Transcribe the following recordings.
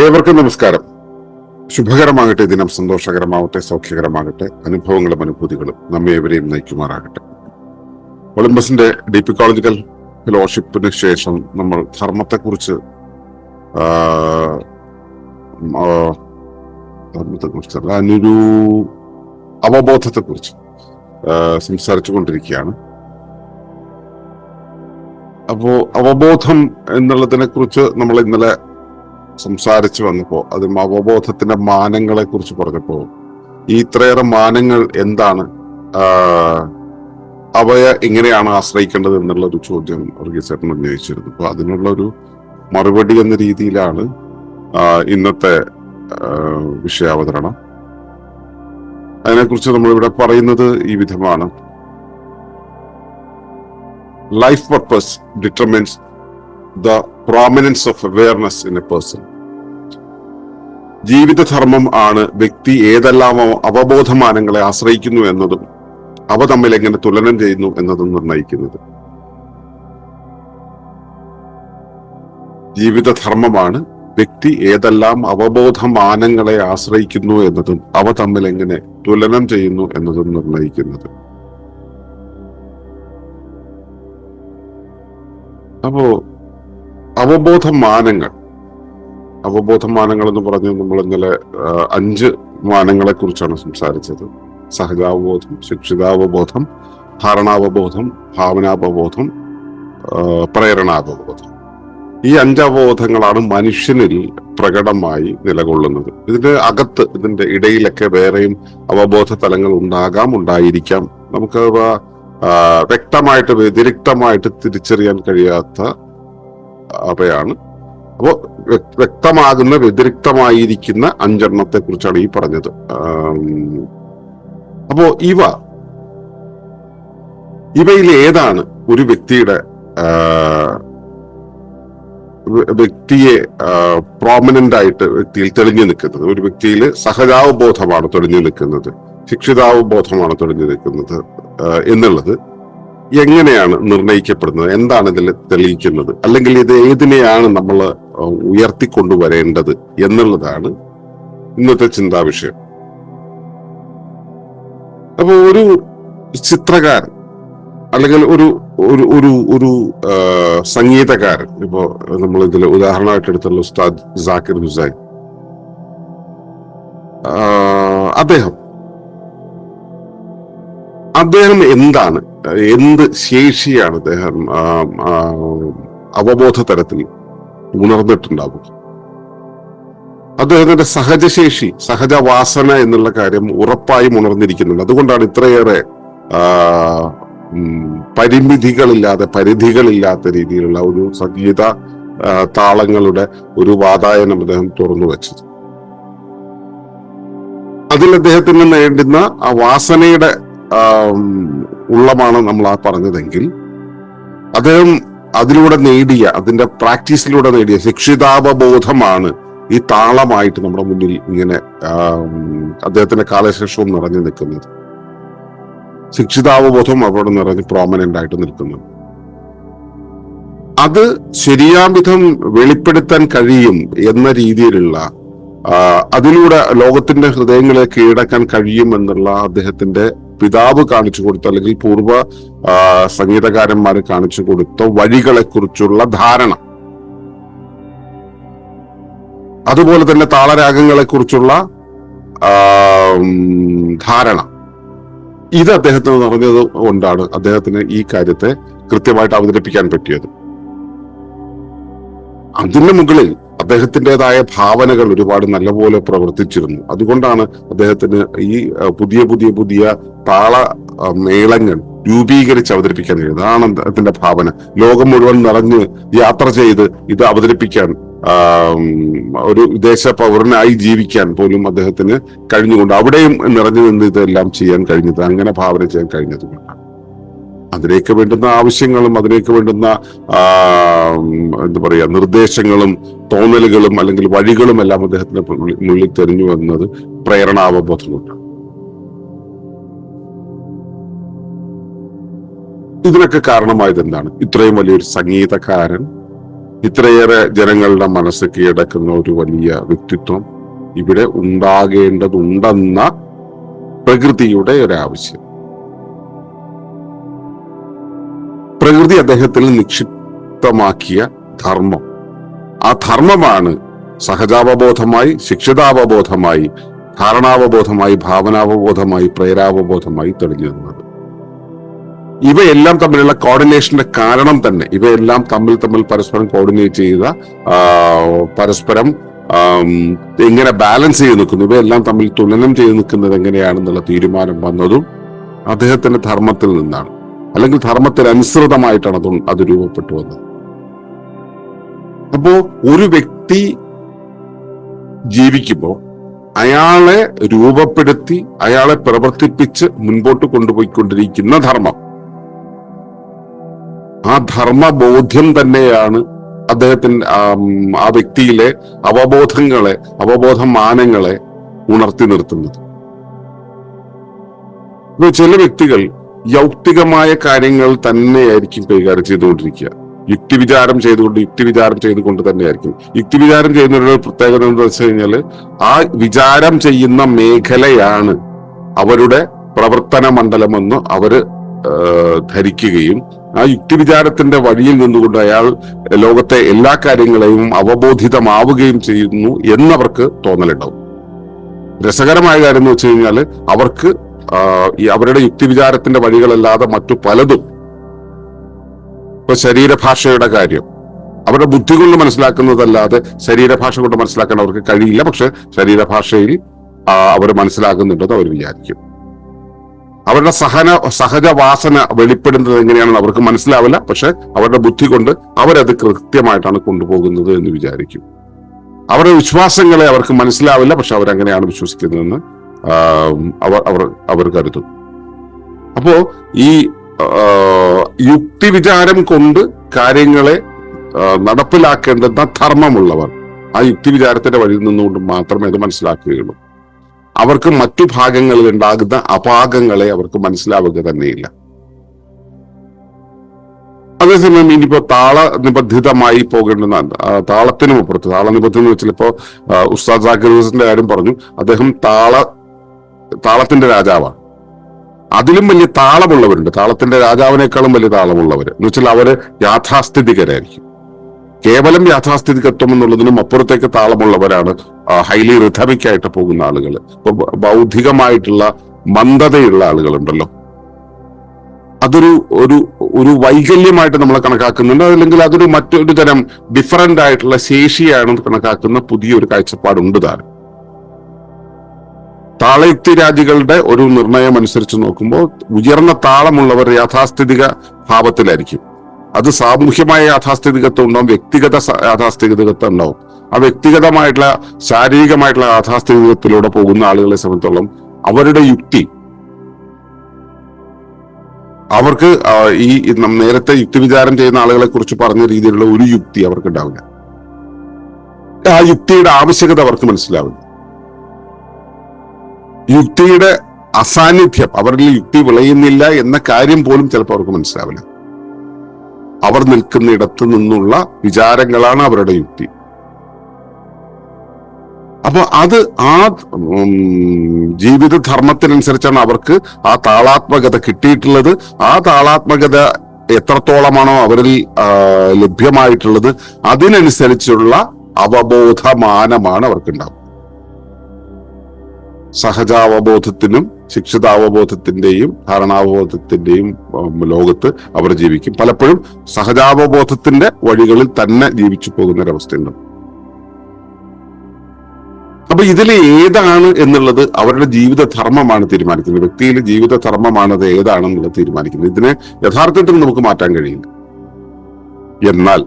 ഏവർക്കും നമസ്കാരം. ശുഭകരമാകട്ടെ ദിനം സന്തോഷകരമാകട്ടെ സൗഖ്യകരമാകട്ടെ അനുഭവങ്ങളും അനുഭൂതികളും നമ്മെ എവരെയും നയിക്കുമാറാകട്ടെ. ഒളിമ്പസിന്റെ ഡിപ്പിക്കോളജിക്കൽ ഫെലോഷിപ്പിന് ശേഷം നമ്മൾ ധർമ്മത്തെക്കുറിച്ച് ധർമ്മത്തെക്കുറിച്ചല്ല അതിനൊരു അവബോധത്തെക്കുറിച്ച് സംസാരിച്ചു കൊണ്ടിരിക്കുകയാണ് അപ്പോ അവബോധം എന്നുള്ളതിനെ കുറിച്ച് നമ്മൾ ഇന്നലെ സംസാരിച്ചു വന്നപ്പോൾ അതും അവബോധത്തിന്റെ മാനങ്ങളെ കുറിച്ച് പറഞ്ഞപ്പോൾ ഈ ഇത്രയേറെ മാനങ്ങൾ എന്താണ്? അവയെ എങ്ങനെയാണ് ആശ്രയിക്കേണ്ടത് എന്നുള്ള ഒരു ചോദ്യം വർഗീസേട്ടൻ ഉന്നയിച്ചിരുന്നു. അപ്പൊ അതിനുള്ള ഒരു മറുപടി എന്ന രീതിയിലാണ് ഇന്നത്തെ വിഷയാവതരണം. അതിനെക്കുറിച്ച് നമ്മളിവിടെ പറയുന്നത് ഈ വിധമാണ്. Life purpose determines the prominence of awareness in a person ജീവിതധർമ്മം ആണ് വ്യക്തി ഏതെല്ലാം അവ- അവബോധമാനങ്ങളെ ആശ്രയിക്കുന്നു എന്നതും അവ തമ്മിൽ എങ്ങനെ തുലനം ചെയ്യുന്നു എന്നതും നിർണയിക്കുന്നത്. ജീവിതധർമ്മമാണ് വ്യക്തി ഏതെല്ലാം അവബോധമാനങ്ങളെ ആശ്രയിക്കുന്നു എന്നതും അവ തമ്മിൽ എങ്ങനെ തുലനം ചെയ്യുന്നു എന്നതും നിർണയിക്കുന്നത്. അപ്പോ അവബോധമാനങ്ങൾ. അവബോധമാനങ്ങൾ എന്ന് പറഞ്ഞ് നമ്മൾ ഇന്നലെ അഞ്ച് മാനങ്ങളെ കുറിച്ചാണ് സംസാരിച്ചത്. സഹജാവബോധം ശിക്ഷിതാവബോധം ധാരണാവബോധം ഭാവനാവബോധം പ്രേരണാവബോധം. ഈ അഞ്ചവബോധങ്ങളാണ് മനുഷ്യനിൽ പ്രകടമായി നിലകൊള്ളുന്നത്. ഇതിന്റെ അകത്ത് ഇതിന്റെ ഇടയിലൊക്കെ വേറെയും അവബോധ തലങ്ങൾ ഉണ്ടാകാം ഉണ്ടായിരിക്കാം. നമുക്ക് വ്യക്തമായിട്ട് വ്യതിരിക്തമായിട്ട് തിരിച്ചറിയാൻ കഴിയാത്ത അവയാണ്. അപ്പോൾ വ്യക്തമാകുന്ന വ്യതിരിക്തമായിരിക്കുന്ന അഞ്ചെണ്ണത്തെ കുറിച്ചാണ് ഈ പറഞ്ഞത്. അപ്പോ ഇവ ഇവയിൽ ഏതാണ് ഒരു വ്യക്തിയുടെ വ്യക്തിയെ പ്രോമിനന്റ് ആയിട്ട് വ്യക്തിയിൽ തെളിഞ്ഞു നിൽക്കുന്നത്? ഒരു വ്യക്തിയിൽ സഹജാവബോധമാണ് തെളിഞ്ഞു നിൽക്കുന്നത് ശിക്ഷിതാവബോധമാണ് തെളിഞ്ഞു നിൽക്കുന്നത് എന്നുള്ളത് എങ്ങനെയാണ് നിർണയിക്കപ്പെടുന്നത്? എന്താണ് ഇതിൽ തെളിയിക്കുന്നത്? അല്ലെങ്കിൽ ഇത് ഏതിനെയാണ് നമ്മൾ ഉയർത്തിക്കൊണ്ടുവരേണ്ടത് എന്നുള്ളതാണ് ഇന്നത്തെ ചിന്താ വിഷയം അപ്പൊ ഒരു ചിത്രകാരൻ അല്ലെങ്കിൽ ഒരു ഒരു ഒരു ഒരു സംഗീതകാരൻ ഇപ്പോ നമ്മൾ ഇതിൽ ഉദാഹരണമായിട്ട് എടുത്തുള്ള ഉസ്താദ് ജാക്കിർ ഹുസൈൻ. അദ്ദേഹം. അദ്ദേഹം എന്താണ് എന്ത് ശേഷിയാണ് അദ്ദേഹം അവബോധ തലത്തിൽ ഉണർന്നിട്ടുണ്ടാവുക? അദ്ദേഹത്തിന്റെ സഹജശേഷി സഹജവാസന എന്നുള്ള കാര്യം ഉറപ്പായും ഉണർന്നിരിക്കുന്നുണ്ട്. അതുകൊണ്ടാണ് ഇത്രയേറെ പരിമിതികളില്ലാതെ പരിധികളില്ലാത്ത രീതിയിലുള്ള ഒരു സംഗീത താളങ്ങളുടെ ഒരു വാതായനം അദ്ദേഹം തുറന്നു വെച്ചത്. അതിൽ അദ്ദേഹത്തിന് നേടുന്ന ആ വാസനയുടെ ഉള്ളമാണ് നമ്മൾ ആ പറഞ്ഞതെങ്കിൽ അദ്ദേഹം അതിലൂടെ നേടിയ അതിന്റെ പ്രാക്ടീസിലൂടെ നേടിയ ശിക്ഷിതാപബോധമാണ് ഈ താളമായിട്ട് നമ്മുടെ മുന്നിൽ ഇങ്ങനെ അദ്ദേഹത്തിന്റെ കാലശേഷവും നിറഞ്ഞു നിൽക്കുന്നത്. ശിക്ഷിതാവബോധം അവിടെ നിറഞ്ഞ് പ്രോമനന്റ് ആയിട്ട് നിൽക്കുന്നു. അത് ശരിയാം വിധം വെളിപ്പെടുത്താൻ കഴിയും എന്ന രീതിയിലുള്ള അതിലൂടെ ലോകത്തിന്റെ ഹൃദയങ്ങളെ കീഴടക്കാൻ കഴിയും എന്നുള്ള അദ്ദേഹത്തിന്റെ പിതാവ് കാണിച്ചു കൊടുത്ത അല്ലെങ്കിൽ പൂർവ സംഗീതകാരന്മാർ കാണിച്ചു കൊടുത്ത വഴികളെ കുറിച്ചുള്ള ധാരണ. അതുപോലെ തന്നെ താളരാഗങ്ങളെ കുറിച്ചുള്ള ധാരണ. ഇത് അദ്ദേഹത്തിന് നിറഞ്ഞത് കൊണ്ടാണ് അദ്ദേഹത്തിന് ഈ കാര്യത്തെ കൃത്യമായിട്ട് അവതരിപ്പിക്കാൻ പറ്റിയത്. അതിന് മുകളിൽ അദ്ദേഹത്തിന്റെതായ ഭാവനകൾ ഒരുപാട് നല്ലപോലെ പ്രവർത്തിച്ചിരുന്നു. അതുകൊണ്ടാണ് അദ്ദേഹത്തിന് ഈ പുതിയ പുതിയ പുതിയ താള മേളങ്ങൾ രൂപീകരിച്ച് അവതരിപ്പിക്കാൻ കഴിയുന്നത്. അതാണ് അദ്ദേഹത്തിന്റെ ഭാവന. ലോകം മുഴുവൻ നിറഞ്ഞ് യാത്ര ചെയ്ത് ഇത് അവതരിപ്പിക്കാൻ ഒരു വിദേശ പൗരനായി ജീവിക്കാൻ പോലും അദ്ദേഹത്തിന് കഴിഞ്ഞുകൊണ്ട് അവിടെയും നിറഞ്ഞു നിന്ന് ഇതെല്ലാം ചെയ്യാൻ കഴിഞ്ഞത് അങ്ങനെ ഭാവന ചെയ്യാൻ കഴിഞ്ഞത് കൊണ്ടാണ് അതിലേക്ക് വേണ്ടുന്ന ആവശ്യങ്ങളും അതിലേക്ക് വേണ്ടുന്ന എന്താ പറയുക നിർദ്ദേശങ്ങളും തോന്നലുകളും അല്ലെങ്കിൽ വഴികളും എല്ലാം അദ്ദേഹത്തിന് മുന്നിൽ- തെരഞ്ഞു വന്നത് പ്രേരണാവബോധം ഇതിനൊക്കെ കാരണമായത് എന്താണ്? ഇത്രയും വലിയൊരു സംഗീതകാരൻ ഇത്രയേറെ ജനങ്ങളുടെ മനസ്സ് കീഴടക്കുന്ന ഒരു വലിയ വ്യക്തിത്വം ഇവിടെ ഉണ്ടാകേണ്ടതുണ്ടെന്ന പ്രകൃതിയുടെ ഒരാവശ്യം. പ്രകൃതി അദ്ദേഹത്തിൽ നിക്ഷിപ്തമാക്കിയ ധർമ്മം. ആ ധർമ്മമാണ് സഹജാവബോധമായി ശിക്ഷിതാവബോധമായി ധാരണാവബോധമായി ഭാവനാവബോധമായി പ്രേരാവബോധമായി തെളിഞ്ഞു നിന്നത് ഇവയെല്ലാം തമ്മിലുള്ള കോർഡിനേഷന്റെ കാരണം തന്നെ ഇവയെല്ലാം തമ്മിൽ തമ്മിൽ പരസ്പരം കോർഡിനേറ്റ് ചെയ്ത പരസ്പരം എങ്ങനെ ബാലൻസ് ചെയ്ത് നിൽക്കുന്നു. ഇവയെല്ലാം തമ്മിൽ തുലനം ചെയ്ത് നിൽക്കുന്നത് എങ്ങനെയാണെന്നുള്ള തീരുമാനം വന്നതും അദ്ദേഹത്തിന്റെ ധർമ്മത്തിൽ നിന്നാണ്. അല്ലെങ്കിൽ ധർമ്മത്തിന് അനുസൃതമായിട്ടാണ് അത് അത് രൂപപ്പെട്ടു വന്നത്. അപ്പോ ഒരു വ്യക്തി ജീവിക്കുമ്പോൾ അയാളെ രൂപപ്പെടുത്തി അയാളെ പ്രവർത്തിപ്പിച്ച് മുൻപോട്ട് കൊണ്ടുപോയിക്കൊണ്ടിരിക്കുന്ന ധർമ്മം. ആ ധർമ്മബോധ്യം തന്നെയാണ് അദ്ദേഹത്തിന്റെ ആ വ്യക്തിയിലെ അവബോധങ്ങളെ അവബോധ മാനങ്ങളെ ഉണർത്തി നിർത്തുന്നത്. ചില വ്യക്തികൾ യൗക്തികമായ കാര്യങ്ങൾ തന്നെയായിരിക്കും കൈകാര്യം ചെയ്തുകൊണ്ടിരിക്കുക. യുക്തിവിചാരം ചെയ്തുകൊണ്ട് യുക്തിവിചാരം ചെയ്തുകൊണ്ട് തന്നെയായിരിക്കും. യുക്തിവിചാരം ചെയ്യുന്നവരുടെ പ്രത്യേകത എന്താ വെച്ച് കഴിഞ്ഞാൽ ആ വിചാരം ചെയ്യുന്ന മേഖലയാണ് അവരുടെ പ്രവർത്തന മണ്ഡലമെന്ന് അവർ ധരിക്കുകയും ആ യുക്തിവിചാരത്തിന്റെ വഴിയിൽ നിന്നുകൊണ്ട് അയാൾ ലോകത്തെ എല്ലാ കാര്യങ്ങളെയും അവബോധിതമാവുകയും ചെയ്യുന്നു എന്നവർക്ക് തോന്നലുണ്ടാവും. രസകരമായ കാര്യം എന്ന് വെച്ച് കഴിഞ്ഞാൽ അവർക്ക് ഈ അവരുടെ യുക്തിവിചാരത്തിന്റെ വഴികളല്ലാതെ മറ്റു പലതും ഇപ്പൊ ശരീരഭാഷയുടെ കാര്യം. അവരുടെ ബുദ്ധി കൊണ്ട് മനസ്സിലാക്കുന്നതല്ലാതെ ശരീരഭാഷ കൊണ്ട് മനസ്സിലാക്കാൻ അവർക്ക് കഴിയില്ല. പക്ഷെ ശരീരഭാഷയിൽ അവർ മനസ്സിലാക്കുന്നുണ്ടെന്ന് അവർ വിചാരിക്കും. അവരുടെ സഹന സഹജവാസന വെളിപ്പെടുന്നത് എങ്ങനെയാണെന്ന് അവർക്ക് മനസ്സിലാവില്ല. പക്ഷെ അവരുടെ ബുദ്ധി കൊണ്ട് അവരത് കൃത്യമായിട്ടാണ് കൊണ്ടുപോകുന്നത് എന്ന് വിചാരിക്കും. അവരുടെ വിശ്വാസങ്ങളെ അവർക്ക് മനസ്സിലാവില്ല. പക്ഷെ അവരങ്ങനെയാണ് വിശ്വസിക്കുന്നതെന്ന് അവർ അവർ അവർ കരുതും. അപ്പോ ഈ യുക്തി യുക്തിവിചാരം കൊണ്ട് കാര്യങ്ങളെ നടപ്പിലാക്കേണ്ടുന്ന ധർമ്മമുള്ളവർ ആ യുക്തി വിചാരത്തിന്റെ വഴിയിൽ നിന്നുകൊണ്ട് മാത്രമേ അത് മനസ്സിലാക്കുകയുള്ളൂ. അവർക്ക് മറ്റു ഭാഗങ്ങളിൽ ഉണ്ടാകുന്ന അപാകങ്ങളെ അവർക്ക് മനസ്സിലാവുക തന്നെയില്ല. അതേസമയം ഇനിയിപ്പോ താള നിബദ്ധിതമായി പോകേണ്ടുന്ന താളത്തിനും അപ്പുറത്ത് താള എന്ന് വെച്ചാൽ ഇപ്പോ ഉസ്താദ് സാക്കിർ ഹുസിന്റെ കാര്യം പറഞ്ഞു. അദ്ദേഹം താള താളത്തിന്റെ രാജാവാണ് അതിലും വലിയ താളമുള്ളവരുണ്ട്. താളത്തിന്റെ രാജാവിനേക്കാളും വലിയ താളമുള്ളവർ എന്ന് വെച്ചാൽ അവർ യാഥാസ്ഥിതികരായിരിക്കും. കേവലം യാഥാസ്ഥിതികത്വം എന്നുള്ളതിനും അപ്പുറത്തേക്ക് താളമുള്ളവരാണ് ഹൈലി റിഥമിക്കായിട്ട് പോകുന്ന ആളുകൾ ഇപ്പൊ ബൗദ്ധികമായിട്ടുള്ള മന്ദതയുള്ള ആളുകളുണ്ടല്ലോ. അതൊരു ഒരു ഒരു വൈകല്യമായിട്ട് നമ്മൾ കണക്കാക്കുന്നുണ്ട്. അല്ലെങ്കിൽ അതൊരു മറ്റൊരു തരം ഡിഫറന്റ് ആയിട്ടുള്ള ശേഷിയാണ് കണക്കാക്കുന്ന പുതിയൊരു കാഴ്ചപ്പാടുണ്ട് താനും താളയുക്തി രാജികളുടെ ഒരു നിർണയം അനുസരിച്ച് നോക്കുമ്പോൾ ഉയർന്ന താളമുള്ളവർ യാഥാസ്ഥിതിക ഭാവത്തിലായിരിക്കും. അത് സാമൂഹ്യമായ യാഥാസ്ഥിതികത്വം ഉണ്ടാവും വ്യക്തിഗത യാഥാസ്ഥിതികത്വം ഉണ്ടാവും. ആ വ്യക്തിഗതമായിട്ടുള്ള ശാരീരികമായിട്ടുള്ള യാഥാസ്ഥിതികത്തിലൂടെ പോകുന്ന ആളുകളെ സംബന്ധിച്ചോളം അവരുടെ യുക്തി അവർക്ക് ഈ നേരത്തെ യുക്തി വിചാരം ചെയ്യുന്ന ആളുകളെ കുറിച്ച് പറഞ്ഞ രീതിയിലുള്ള ഒരു യുക്തി അവർക്ക് ഉണ്ടാവില്ല ആ യുക്തിയുടെ ആവശ്യകത അവർക്ക് മനസ്സിലാവില്ല. യുക്തിയുടെ അസാന്നിധ്യം അവരിൽ യുക്തി വിളയുന്നില്ല എന്ന കാര്യം പോലും ചിലപ്പോൾ അവർക്ക് മനസ്സിലാവില്ല. അവർ നിൽക്കുന്ന ഇടത്തു നിന്നുള്ള വിചാരങ്ങളാണ് അവരുടെ യുക്തി. അപ്പൊ അത് ആ ജീവിത ധർമ്മത്തിനനുസരിച്ചാണ് അവർക്ക് ആ താളാത്മകത കിട്ടിയിട്ടുള്ളത്. ആ താളാത്മകത എത്രത്തോളമാണോ അവരിൽ ലഭ്യമായിട്ടുള്ളത് അതിനനുസരിച്ചുള്ള അവബോധമാനമാണ് അവർക്കുണ്ടാവുക. സഹജാവബോധത്തിനും ശിക്ഷിതാവബോധത്തിന്റെയും ധാരണാവബോധത്തിന്റെയും ലോകത്ത് അവർ ജീവിക്കും. പലപ്പോഴും സഹജാവബോധത്തിന്റെ വഴികളിൽ തന്നെ ജീവിച്ചു പോകുന്ന ഒരവസ്ഥയുണ്ട് അപ്പൊ ഇതിൽ ഏതാണ് എന്നുള്ളത് അവരുടെ ജീവിത ധർമ്മമാണ് തീരുമാനിക്കുന്നത്. വ്യക്തിയിലെ ജീവിത ധർമ്മമാണ് ഏതാണെന്നുള്ളത് തീരുമാനിക്കുന്നത്. ഇതിനെ യഥാർത്ഥത്തിൽ നമുക്ക് മാറ്റാൻ കഴിയില്ല. എന്നാൽ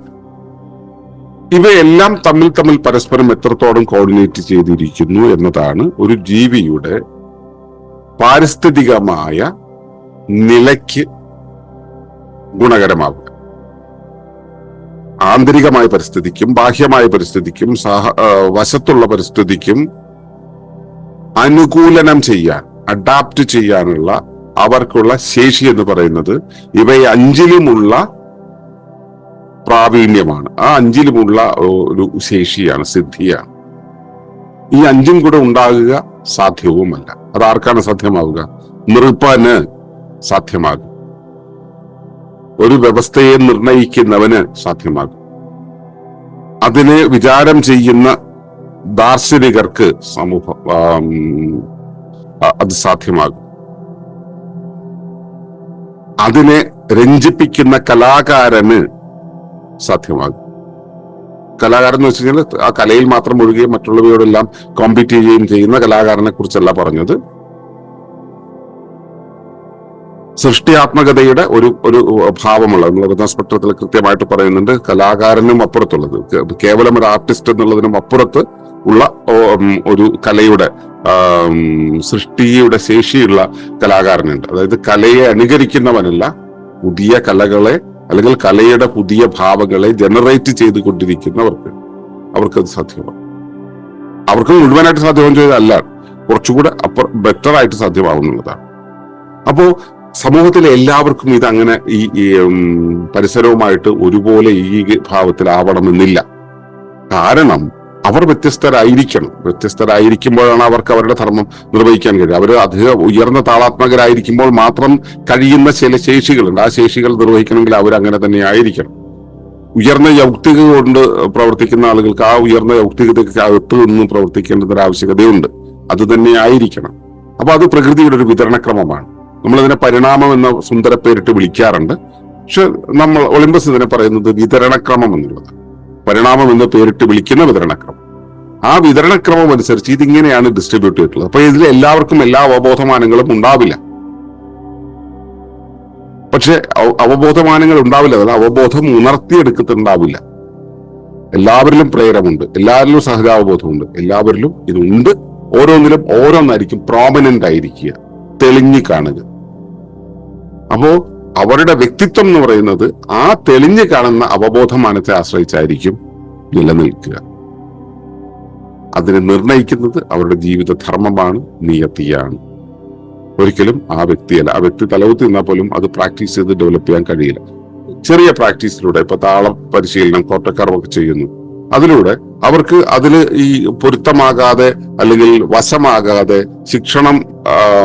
ഇവയെല്ലാം തമ്മിൽ തമ്മിൽ പരസ്പരം എത്രത്തോളം കോർഡിനേറ്റ് ചെയ്തിരിക്കുന്നു എന്നതാണ് ഒരു ജീവിയുടെ പാരിസ്ഥിതികമായ നിലയ്ക്ക് ഗുണകരമാവുക. ആന്തരികമായ പരിസ്ഥിതിക്കും ബാഹ്യമായ പരിസ്ഥിതിക്കും സഹ വശത്തുള്ള പരിസ്ഥിതിക്കും അനുകൂലനം ചെയ്യാൻ അഡാപ്റ്റ് ചെയ്യാനുള്ള അവർക്കുള്ള ശേഷി എന്ന് പറയുന്നത് ഇവയെ അഞ്ചിലുമുള്ള പ്രാവീണ്യമാണ്. ആ അഞ്ചിലുമുള്ള ഒരു ശേഷിയാണ് സിദ്ധിയാണ്. ഈ അഞ്ചും കൂടെ ഉണ്ടാകുക സാധ്യവുമല്ല. അത് ആർക്കാണ് സാധ്യമാവുക? നൃപന് സാധ്യമാകും. ഒരു വ്യവസ്ഥയെ നിർണയിക്കുന്നവന് സാധ്യമാകും. അതിനെ വിചാരം ചെയ്യുന്ന ദാർശനികർക്ക് സമൂഹ അത് സാധ്യമാകും. അതിനെ രഞ്ജിപ്പിക്കുന്ന കലാകാരന് സാധ്യമാകും. കലാകാരൻ എന്ന് വെച്ച് കഴിഞ്ഞാൽ ആ കലയിൽ മാത്രം ഒഴുകുകയും മറ്റുള്ളവയോടെല്ലാം കോമ്പീറ്റ് ചെയ്യുകയും ചെയ്യുന്ന കലാകാരനെ കുറിച്ചല്ല പറഞ്ഞത്. സൃഷ്ടിയാത്മകതയുടെ ഒരു ഒരു ഭാവമുള്ള നമ്മൾ സ്പെക്ട്രത്തിൽ കൃത്യമായിട്ട് പറയുന്നുണ്ട് കലാകാരനും അപ്പുറത്തുള്ളത് കേവലം ഒരു ആർട്ടിസ്റ്റ് എന്നുള്ളതിനും അപ്പുറത്ത് ഉള്ള ഒരു കലയുടെ സൃഷ്ടിയുടെ ശേഷിയുള്ള കലാകാരനുണ്ട്. അതായത് കലയെ അനുകരിക്കുന്നവനല്ല പുതിയ കലകളെ അല്ലെങ്കിൽ കലയുടെ പുതിയ ഭാവങ്ങളെ ജനറേറ്റ് ചെയ്തുകൊണ്ടിരിക്കുന്നവർക്ക് അവർക്കത് സാധ്യമാണ്. അവർക്ക് മുഴുവനായിട്ട് സാധ്യമാകും ചോദിച്ചതല്ല കുറച്ചുകൂടെ അപ്പർ ബെറ്റർ ആയിട്ട് സാധ്യമാവുന്നുള്ളതാണ് അപ്പോ സമൂഹത്തിലെ എല്ലാവർക്കും ഇത് അങ്ങനെ ഈ പരിസരവുമായിട്ട് ഒരുപോലെ ഈ ഭാവത്തിലാവണമെന്നില്ല. കാരണം അവർ വ്യത്യസ്തരായിരിക്കണം. വ്യത്യസ്തരായിരിക്കുമ്പോഴാണ് അവർക്ക് അവരുടെ ധർമ്മം നിർവഹിക്കാൻ കഴിയുക. അവർ അധികം ഉയർന്ന താളാത്മകരായിരിക്കുമ്പോൾ മാത്രം കഴിയുന്ന ചില ശേഷികളുണ്ട്. ആ ശേഷികൾ നിർവഹിക്കണമെങ്കിൽ അങ്ങനെ തന്നെ ആയിരിക്കണം. ഉയർന്ന യൗക്തിക കൊണ്ട് പ്രവർത്തിക്കുന്ന ആളുകൾക്ക് ആ ഉയർന്ന യൗക്തികതയ്ക്ക് അകത്ത് നിന്ന് പ്രവർത്തിക്കേണ്ടത് ഒരു ആവശ്യകതയുണ്ട്. അത് തന്നെ ആയിരിക്കണം. അപ്പൊ അത് പ്രകൃതിയുടെ ഒരു വിതരണക്രമമാണ്. നമ്മളതിനെ പരിണാമം എന്ന സുന്ദര പേരിട്ട് വിളിക്കാറുണ്ട്. പക്ഷെ നമ്മൾ ഒളിമ്പസ് ഇതിനെ പറയുന്നത് വിതരണക്രമം എന്നുള്ളത് പരിണാമം എന്ന് പേരിട്ട് വിളിക്കുന്ന വിതരണക്രമം. ആ വിതരണക്രമം അനുസരിച്ച് ഇതിങ്ങനെയാണ് ഡിസ്ട്രിബ്യൂട്ട് ചെയ്തിട്ടുള്ളത്. അപ്പൊ ഇതിൽ എല്ലാവർക്കും എല്ലാ അവബോധമാനങ്ങളും ഉണ്ടാവില്ല. പക്ഷെ അവബോധമാനങ്ങൾ ഉണ്ടാവില്ല. അതായത് അവബോധം ഉണർത്തിയെടുക്കുന്നുണ്ടാവില്ല എല്ലാവരിലും പ്രേരമുണ്ട്. എല്ലാവരിലും സഹജാവബോധമുണ്ട്. എല്ലാവരിലും ഇതുണ്ട്. ഓരോന്നിലും ഓരോന്നായിരിക്കും പ്രോമിനന്റ് ആയിരിക്കുക. തെളിഞ്ഞു കാണുക. അപ്പോ അവരുടെ വ്യക്തിത്വം എന്ന് പറയുന്നത് ആ തെളിഞ്ഞു കാണുന്ന അവബോധമാനത്തെ ആശ്രയിച്ചായിരിക്കും നിലനിൽക്കുക. അതിനെ നിർണയിക്കുന്നത് അവരുടെ ജീവിത ധർമ്മമാണ് നിയത്തിയാണ്. ഒരിക്കലും ആ വ്യക്തിയല്ല. ആ വ്യക്തി തലകുത്തി നിന്നാൽ പോലും അത് പ്രാക്ടീസ് ചെയ്ത് ഡെവലപ്പ് ചെയ്യാൻ കഴിയില്ല. ചെറിയ പ്രാക്ടീസിലൂടെ ഇപ്പൊ താളം പരിശീലനം കോട്ടക്കറവൊക്കെ ചെയ്യുന്നു. അതിലൂടെ അവർക്ക് അതിൽ ഈ പൊരുത്തമാകാതെ അല്ലെങ്കിൽ വശമാകാതെ ശിക്ഷണം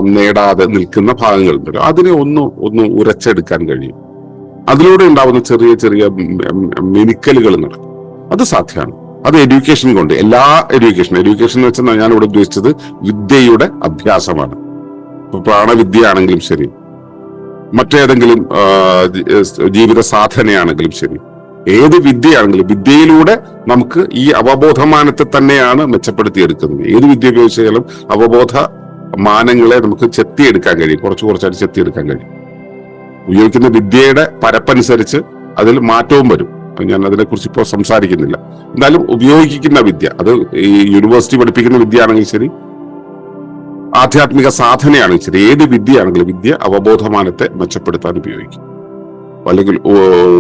നേടാതെ നിൽക്കുന്ന ഭാഗങ്ങളുണ്ടല്ലോ അതിനെ ഒന്ന് ഒന്ന് ഉരച്ചെടുക്കാൻ കഴിയും. അതിലൂടെ ഉണ്ടാവുന്ന ചെറിയ ചെറിയ മിനിക്കലുകൾ നടക്കും. അത് സാധ്യമാണ്. അത് എഡ്യൂക്കേഷൻ കൊണ്ട് എല്ലാ എഡ്യൂക്കേഷൻ എഡ്യൂക്കേഷൻ എന്ന് വെച്ചാൽ ഞാൻ ഇവിടെ ഉദ്ദേശിച്ചത് വിദ്യയുടെ അഭ്യാസമാണ്. ഇപ്പൊ പ്രാണവിദ്യ ആണെങ്കിലും ശരി. മറ്റേതെങ്കിലും ജീവിത സാധനയാണെങ്കിലും ശരി. ഏത് വിദ്യയാണെങ്കിലും വിദ്യയിലൂടെ നമുക്ക് ഈ അവബോധമാനത്തെ തന്നെയാണ് മെച്ചപ്പെടുത്തിയെടുക്കുന്നത്. ഏത് വിദ്യ ഉപയോഗിച്ചാലും അവബോധ മാനങ്ങളെ നമുക്ക് ചെത്തിയെടുക്കാൻ കഴിയും. കുറച്ച് കുറച്ചായിട്ട് ചെത്തിയെടുക്കാൻ കഴിയും. ഉപയോഗിക്കുന്ന വിദ്യയുടെ പരപ്പനുസരിച്ച് അതിൽ മാറ്റവും വരും. ഞാൻ അതിനെക്കുറിച്ച് ഇപ്പോൾ സംസാരിക്കുന്നില്ല. എന്നാലും ഉപയോഗിക്കുന്ന വിദ്യ അത് ഈ യൂണിവേഴ്സിറ്റി പഠിപ്പിക്കുന്ന വിദ്യ ആണെങ്കിൽ ശരി ആധ്യാത്മിക സാധനയാണെങ്കിൽ ശരി ഏത് വിദ്യയാണെങ്കിലും വിദ്യ അവബോധമാനത്തെ മെച്ചപ്പെടുത്താൻ ഉപയോഗിക്കും. അല്ലെങ്കിൽ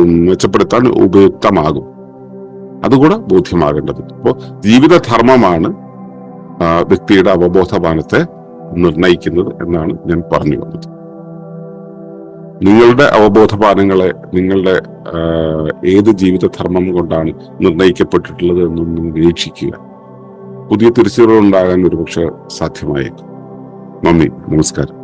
മെച്ചപ്പെടുത്താൻ ഉപയുക്തമാകും. അതുകൂടെ ബോധ്യമാകേണ്ടത്. അപ്പോൾ ജീവിതധർമ്മമാണ് വ്യക്തിയുടെ അവബോധമാനത്തെ നിർണയിക്കുന്നത് എന്നാണ് ഞാൻ പറഞ്ഞു വന്നത്. നിങ്ങളുടെ അവബോധപാനങ്ങളെ നിങ്ങളുടെ ഏത് ജീവിതധർമ്മം കൊണ്ടാണ് നിർണയിക്കപ്പെട്ടിട്ടുള്ളത് എന്നൊന്ന് നിരീക്ഷിക്കുക. പുതിയ തിരിച്ചറിവുകൾ ഉണ്ടാകാൻ ഒരുപക്ഷെ സാധ്യമായേക്കും. നന്ദി. നമസ്കാരം.